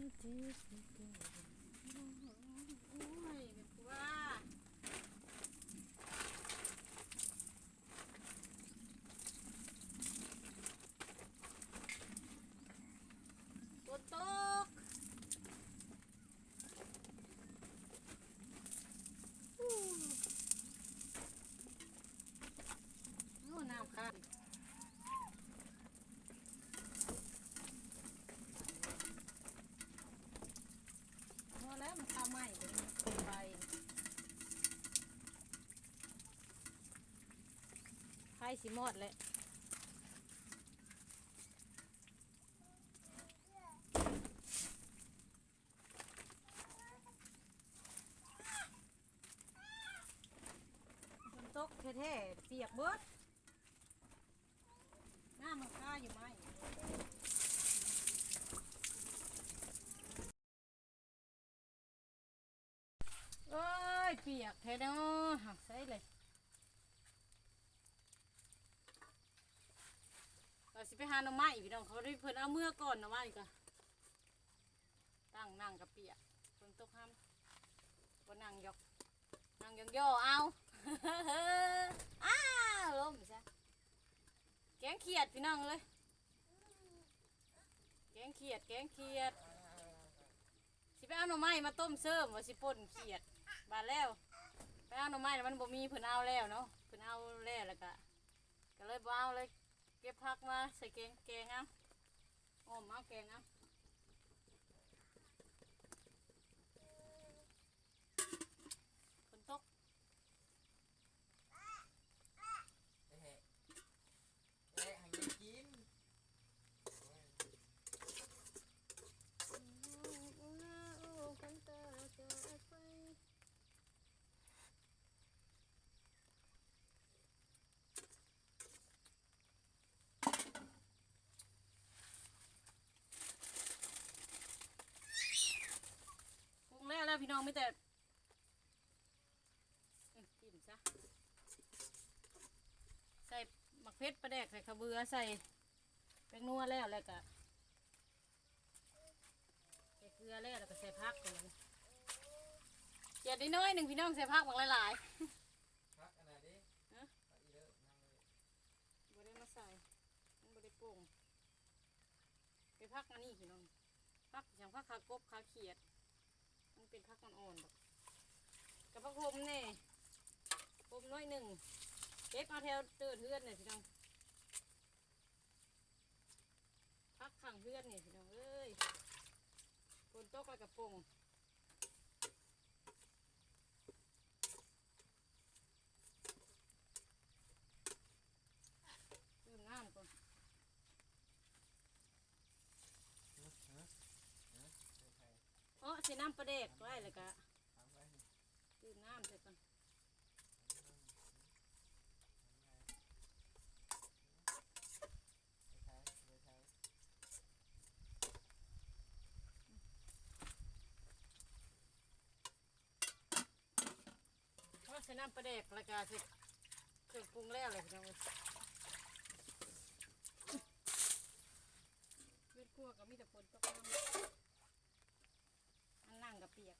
ที่สุดโอ้ยแบบว่า ฝนตกอู้โอ้น้ำคันพอแล้วมันข้าวไหม้เดี๋ยวมันขึ้นไปไฟ สิหมดเลยฝนตกแท้ๆเปียกเบิดหน้ามันค่าอยู่ไหมเอ้ย เปียกแท้เนาะหักใส่เลยเรา สิไปหาหน่อไม้พี่น้องเขาได้เพิ่นเอาเมื่อก่อนหน่อไม้ก็ตั้งนั่งกับเปียกฝนตกห้ามก็นั่งยกนั่งยองย่อเอาอ้าล้มซะแกงเขียดพี่น้องเลยแกงเขียดแกงเขียดสิไปเอาหน่อไม้มาต้มเสริมว่าสิป่นเขียดบาดแล้วไปเอาหน่อไม้แล้วมันบ่มีเพิ่นเอาแล้วเนาะเพิ่นเอาแล้วแล้วก็ก็เลยบ่เอาเลย เก็บผักมาใส่แกงแกงเอาอ้อมเอาแกงเอาฝนตก เอ๊ะเอ๊ะให้มันกิน ปรุงแล้วแล้วพี่ น้องไม่แต่เอ้ยกินซะใส่หมักเพชรปลาแดกใส่ขาวเบือใส่แป้งนัวแล้วแล้วก็ใส่เกลือแล้วแล้วก็ใส่ผักก่อนเลยเจ็ดนิดน้อยหนึ่งพี่น้องใส่ผักหมักหลายพักอันไหนดิฮะพักอีเลิศนั่งเลยๆบ่ได้มาใส่มันบ่ได้ปรุงไปผักอันนี้พี่น้องผักอย่างผักขากบขาเขียดมัน เป็นผักอ่อนๆดอกกับผักโขมนี่โขมน้อยหนึ่งเก็บมาแถวเตือนเพื่อนเนี่ยพี่น้องพักขังเพื่อนเนี่ยพี่น้องเอ้ยฝนตกไปกับปงดื่มน้ำก่อน ฮะฮะฮะเดี๋ยวใคร อ๋อ ใส่น้ำปลาเด็กไว้เลยกะถามไว้นี่ดื่มน้ำใส่ก่อนวใครเดี๋ยวใส่น้ำปลาเด็กแล้วก็ใส่เครื่องปรุงแล้วเลยพี่น้องเอ้ยเวียดกัวก็มีแต่ฝนตกน้ำอันนั่งกับเปียก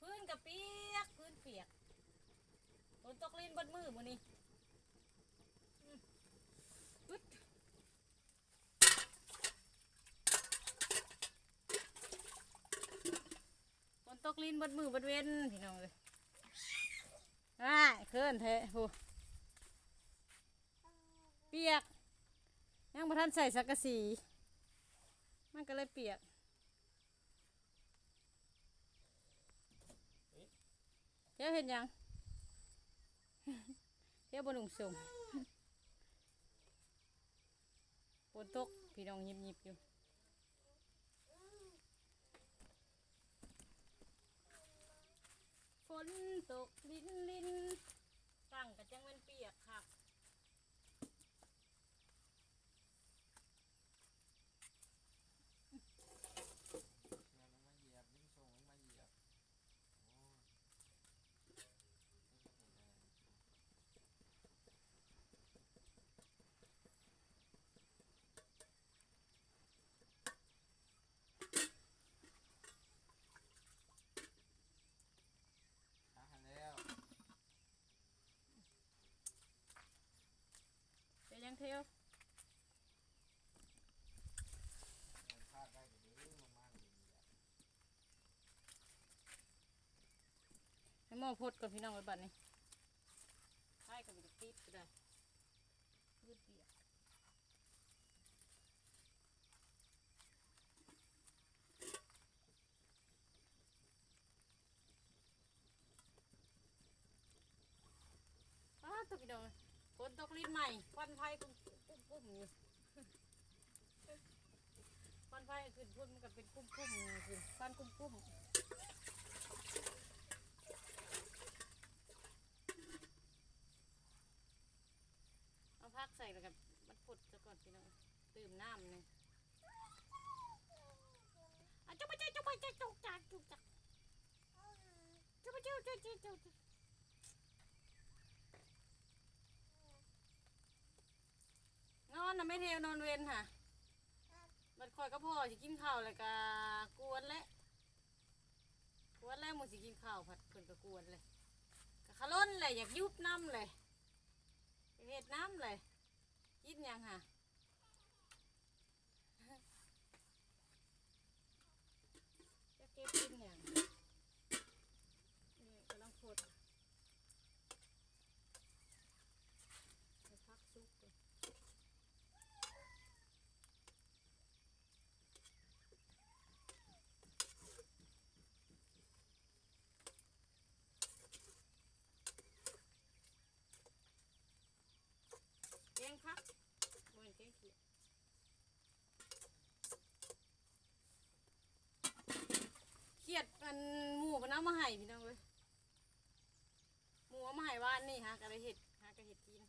พื้นกับเปียก พื้นเปียกฝนตกลิ้น บนมือมือนี้อืมอึดฝนตกลิ้นบนมือบนเว้นพี่น้องเลยอ่าเคลื่อนเทะโหเปียก ยังประทันใส่สักกะสี มันก็เลยเปียกเที่ยวเห็นยัง เที่ยวบนหนุ่งส่งฝนตกพี่น้องยิบยิบอยู่ฝนตกลินลินตั้งกระจังเป็นเปียกค่ะ งานลงมาเหยียบยิ่งส่งลงมาเหยียบโอ้ย เทลให้หม้อพดก่อนพี่น้องไว้บัดนี้ใช่กับมันจะติดก็ได้ยืดเปียกอ้าวตัวพี่น้องฝนตก ลินใหม่ควันไฟกุ้มกุ้มอยู่ควันไฟขึ้นพุ่นมันก็เป็นกุ้มกุ้มขึ้นควันกุ้มกุ้มเอาพักใส่แล้วกับมันปุดซะก่อนพี่น้องตื่มน้ำหนึ่งอะจุ๊บไปจุ๊บจุ๊บไปจุ๊บจุ๊บจักจุ๊บจักจุ๊บไปจุ๊บจุ๊บจุ๊บจุ๊บ นอนนะไม่เทวนอนเวนค่ะ บัดคอยก็พอสิกินข้าวเลยกะกวนและกวนแล้วมึงสิกินข้าวผัดเพิ่นก็กวนเลยกะขะล้นเลยอยากยุบน้ำเลยเห็ดน้ำเลยกินยังค่ะเก็บกินหยังนี่กำลังพดให้พักซุกเลย แกงพักโอ้ยแกงเขียดเขียดมันห มูมันเอามาให้พี่น้องเลยหมูเอามาให้ว่านนี่ฮะกระได้เห็ดฮะกระเห็ดกิน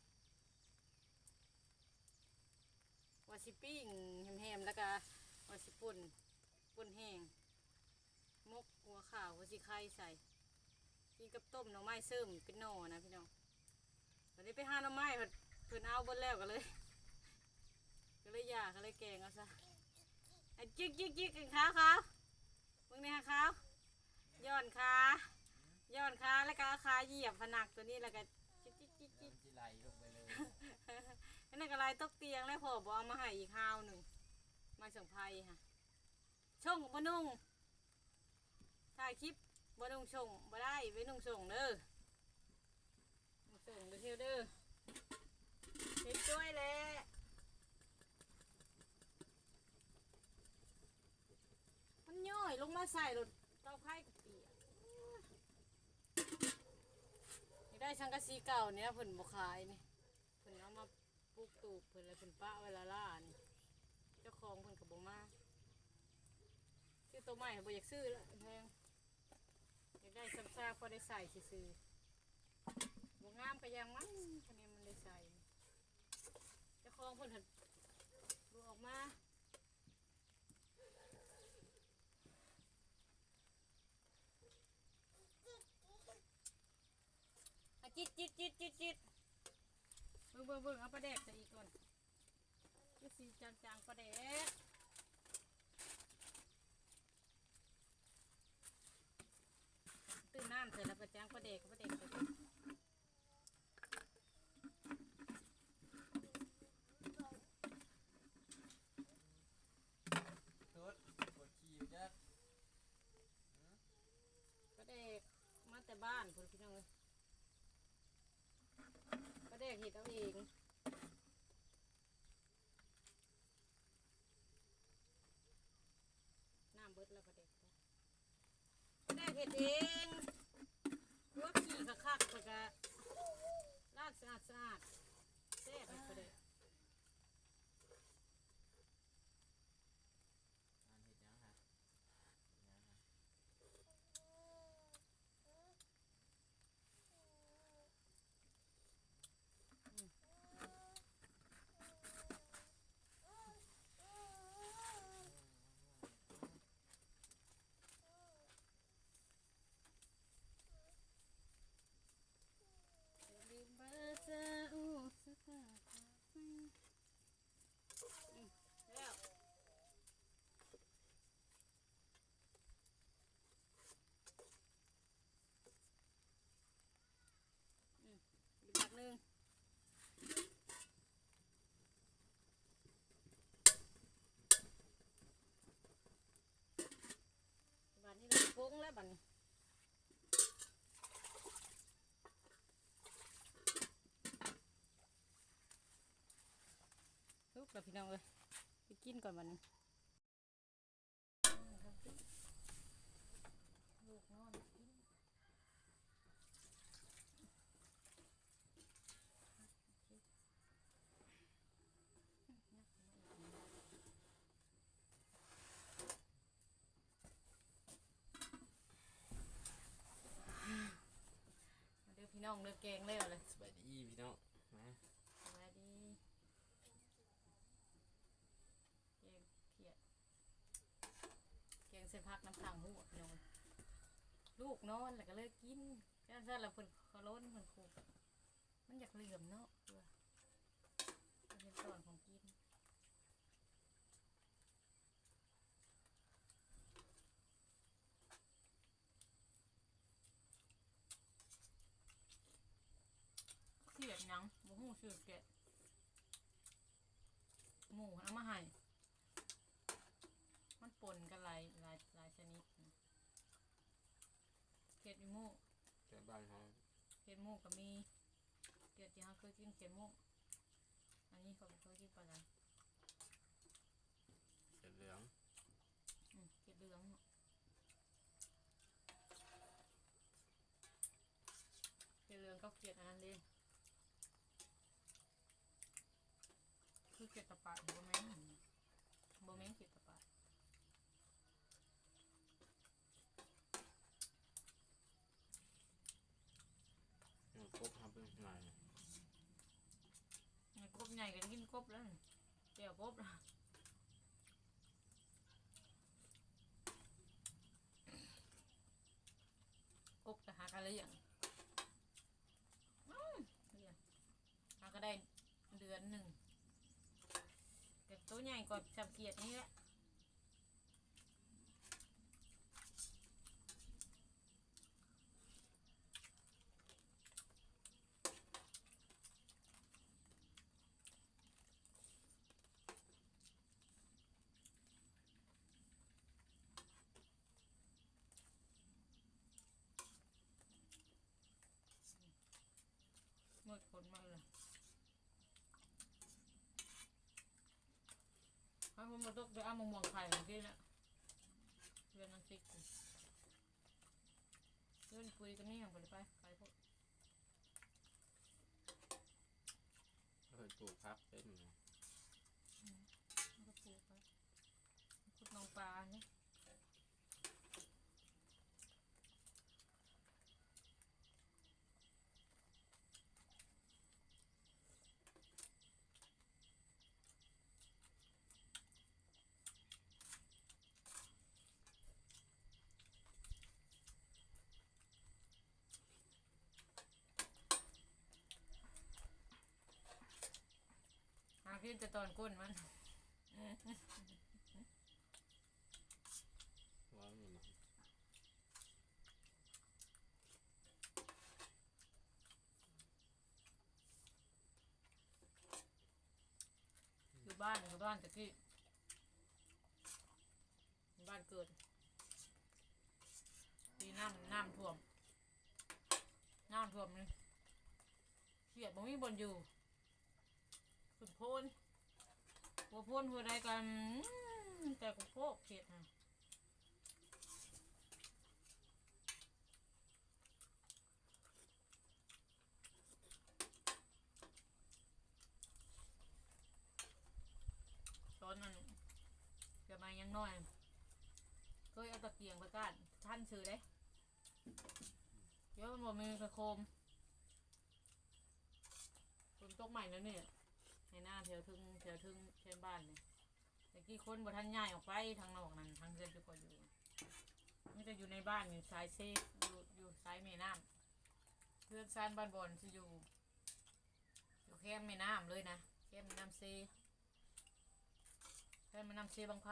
วาสิปิ้งแฮมๆแล้วก็วาสิป่นป่นแห้งมกหัวขาววาสิไข่ใส่กินกับต้มหน่อไม้เสริมเป็นหน่อนะพี่น้องวันนี้ไปหาหน่อไม้เพิ่นเพิ่นเอาเบนแล้วก็เลย ก็เลยอยากก็เลยแกงเอาซะไอ้จิกจิกจิกกันขาขาวมึงเนี่ยขาวย้อนขาย้อนขาแล้วก็ เหยียบผนักตัวนี้แล้วก็จิกจิกจิกจิมักนจะไหลลงไปเลยอันนั่นก็ลายตกเตียงแล้วพอบอกเอามาให้อีกข้าวหนึ่งมาส่งไพ่ค่ะช่งบนุ่งถ่ายคลิปบนุ่งส่งบ่ได้ไว้นุ่งส่งเด้อนุ่งส่งเด้อเที่ยวเด้อเห็นจ้วยแหละมันย่อยลงมาใส่รถเต้าไข่กับเปียกนี่ ได้ชังกะซีเก่าเนี่ยเพิ่นบ่ขายนี่เพิ่นเอามาปลูกตูบเพิ่นเลยเพิ่นปะไว้ละล่านี่เจ้าของเพิ่นก็บ่มาซื้อตัวใหม่บ่อยากซื้อละแพงอยากได้ซ้ำๆพอได้ใส่ซื่อบ่งามก็ยังมันคนนี้มันได้ใส่เจ้าของเพิ่นหันดูออกมา จิตจิตจิตจิตจิตเบิ่งเบิ่งเบิ่งเอาปลาแดกใส่อีกก่อนก็สีจางจางปลาแดกตื่นน้ำเสร็จแล้วปลาจางปลาแดกปลาแดกใส่ก่อน ทุดกดขี่อยู่จ้ะ ปลาแดกมาแต่บ้านพุ่นพี่น้องเลยปลาแดกเห็ดเอาเองน้ำเบิดแล้วปลาแดกจ้ะปลาแดก เห็ดเองลวกขี้คักๆแล้วก็ลาดสะอาดสะอาดแซ่บเลย แล้วอีกผักหนึ่งบันนี้เราโค้งแล้วบันนี้ แล้วพี่น้องเลยไปกินก่อนบัดนี้ลูกนอนกินมาเด้อพี่น้องเด้อแกงแล้วเลยสบายดีพี่น้องมา สวัสดีแกงเขียด แกงเส้นผักน้ำขังหูพี่น้องลูกนอนแล้วก็เลยกินแค่นั้นแล้วเพิ่นเขาล้นเพิ่นคูมันอยากเหลื่อมเนาะเพื่อมันเป็นตอนของกินเขียดยังบ่ฮู้ชื่อแกหมูเอามาให้มันปนกันหลายหลายหลายชนิดนะเขียดอี หมูแกบ้านเขาเขียดหมูก็มีเขียดที่เราเคยกินเขียดหมูอันนี้เขาบ่เคยกินปลาไหลเสร็จเหลืองอืมเขียดเหลืองเนาะเขียดเหลืองก็เขียดอันนั้นเลยคือเขียดตะปาดบ่แม่นบ่แม่นเขียดตะปาด มันครบทำเป็นหน่อย ไอ้ก ครบแล้วเดี๋ยวครบละกบจะหากันเลยอย่างอื้อเลี้ยงหาก็ได้เดือนหนึ่งก็ตัวใหญ่กว่าจับเกียดนี่แหละ ดฝนมาเลยให้ผมมาตกไปเอามะม่วงไข่เมื่อกี้นะเรียนนังซิกอยู่เรื่องคุยกันนี่อย่างไปเลยไปไปพวกเคยปลูกพักเป็นอยู่มันก็ปลูกไปขุดน้องปลาเนี่ย ขึ้นจะตอนก้นมันว่ามันอยู่บ้านอยู่บ้านตะกี้บ้านเกิดปีน้ำน้ำท่วมน้ำท่วมนี่เขียดบ่มีบนอยู่ ขุนโพนหัวโพนหัวใดกันแต่กูโพกเขียดนะตอนนั้นเกิดมายังน้อยเคยเอาตะเกียงไปก้านท่านซื้อได้เดี๋ยวมันบ่มีกระโคมฝนตกใหม่แล้วเนี่ย ในหน้าแถวทึงแถวทึงแถวบ้านเนี่ยแต่กี้คนบ่ทันย้ายออกไปทางนอกนั่นทางเรือนจุกอยู่มันจะอยู่ในบ้านอยู่สายเซฟอยู่อยู่สายแม่น้ำเรือนซานบ้านบอนจะอยู่ อยู่แคมแม่น้ำเลยนะแคมแม่น้ำเซแคมแม่น้ำเซบางไพ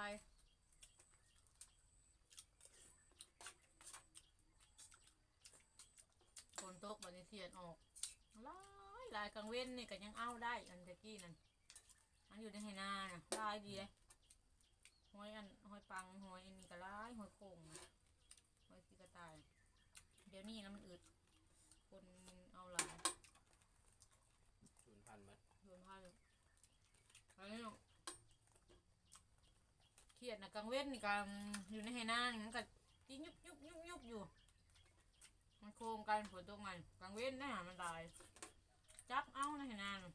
ฝนตกบัดนี้เทียนออก ลายกลางเว้นนี่ก็ยังเอาได้อันตะกี้นั่นมันอยู่ในไหนาน่ะหลายดีเลยหอยอันหอยปังหอยอันนี้ก็หลายหอยโข่งน่ะหอยสีกระตดี๋ยวนี้นะมันอึดคนเอาหลายศูนย์พันมัดโดนพาเลยอันนี้เนาะเครียดนะกลางเว้นนี่กลางอยู่ในไหหน้านี่มันก็ยิ่งยุบยุบยุบยุบอยู่ มันโคมกันฝนตกมันกลางเว้นนะมันตาย จับเอาในไหหน้าน่ะ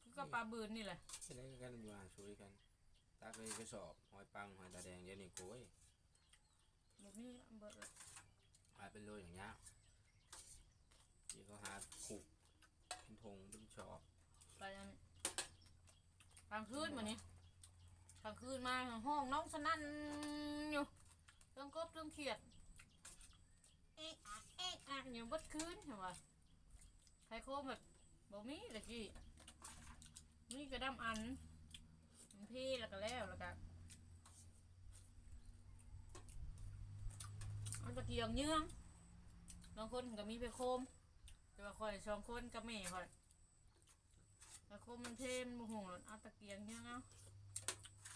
คือกับปลาบืนนี่แหละเฮ็ดได้กันอยู่อะช่วยกันตักเลยกระสอบหอยปังหอยตาแดงเดี๋ยวนี้โกยแบบนี้เบิดเลยหายเป็นโลอย่างเงี้ยนี่เขาหาขุกเป็นธงเป็นชอบไปอันกลางคืนวันนี้กลางคืนมาห้องน้องสนั่นอยู่เรื่องกบเรื่องเขียดเอ๊ะอะเอ๊ะอะอยู่เบัดคืนเห็นปะไข่โคมแบบ บ่มีเลยกี้มีกระดำอันมันพี่แล้วก็แล้วแล้วก็เอันตะเกียงเยื่องบางคนก็มีไปโคม แต่ว่าคอยสองคนกับแม่คอยต่โคมมันเทมบ่หงหรอกเอาตะเกียงเยื่องเอา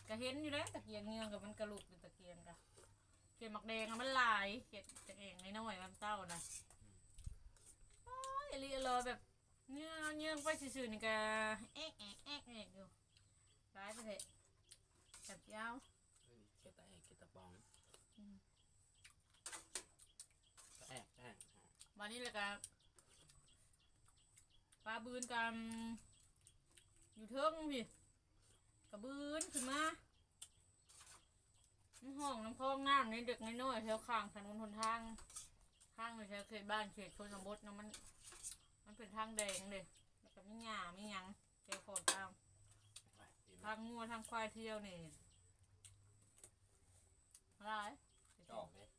ก็เห็นอยู่แล้วตะเกียงเยื่องกับมันกระลุกเป็นตะเกียงกะเขียดหมักแดงมันลายเขียดจะเองน้อยๆมันเต้านะโอ้ยอลีอลอยแบบ เยื่องเยื่องไปซื่อๆนี่ก็เอ๊ะเอ๊ะเอ๊ะเอ๊ะอยู่ร้ายไปเถอะจับยาวเอ้ยเกตาแอกเกตาปองอืมตาแอกตาแอกอ๋อวันนี้แหละกันปลาบืนกันอยู่เทิงพี่กระบืนขึ้นมาน้ำห้องน้ำคลองน้ำในเด็กน้อยๆแถวข้างถนนหนทางข้างในแถวเขตบ้านเขตชนบทนะมัน มันเป็นทางแดงเลยแล้วก็ไม่หญ้าไม่หยังเจ้าของทางไปดีไหมทางงัวทางควายเที่ยวนี่อะไรจอกเลย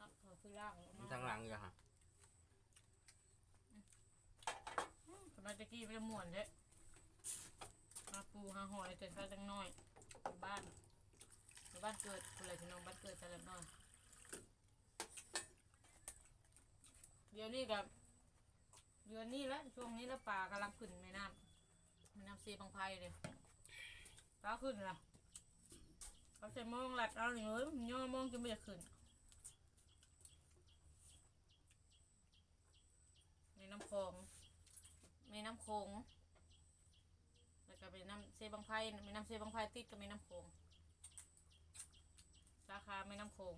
นักเถอคือล่างมันทางหลังอยู่ฮะสมัยตะกี้ไปม่วนเด้หาปูหาหอยจนก็จังน้อยอยู่บ้านอยู่บ้านเกิดคนเลยพี่น้องบ้านเกิดแต่ละน้อยเดี๋ยวนี้กับ เดือนนี้แล้วช่วงนี้แล้วป่ากำลังขึ้นแม่น้ำแม่น้ำซีบางไพเลยปลาขึ้นละเขาใช้มองหลัดเอาอย่งเอ้ยมันย่อมองจนไม่จะขึ้นในน้ำคลองในน้ำโขงแล้วก็เป็นน้ำเซบางไพแม่น้ำเซบางไพติดกับแม่น้ำโขงสาขาแม่น้ำโขง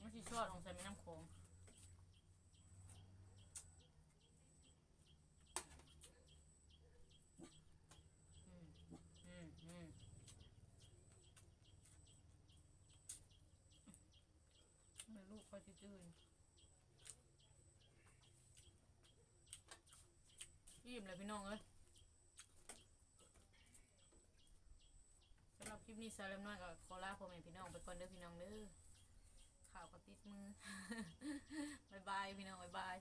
มันชิชอดของใส่แม่น้ำโขง อืมอืมอืม ไม่ลูกเขาจะจืดยิ้มเลยพี่น้องเอ้ยสำหรับคลิปนี้สาวเล็มน้อยกับขอลาพ่อแม่พี่น้องไปก่อนเด้อพี่น้องเด้อข่าวก็ติดมือ บายบายพี่น้องบายบาย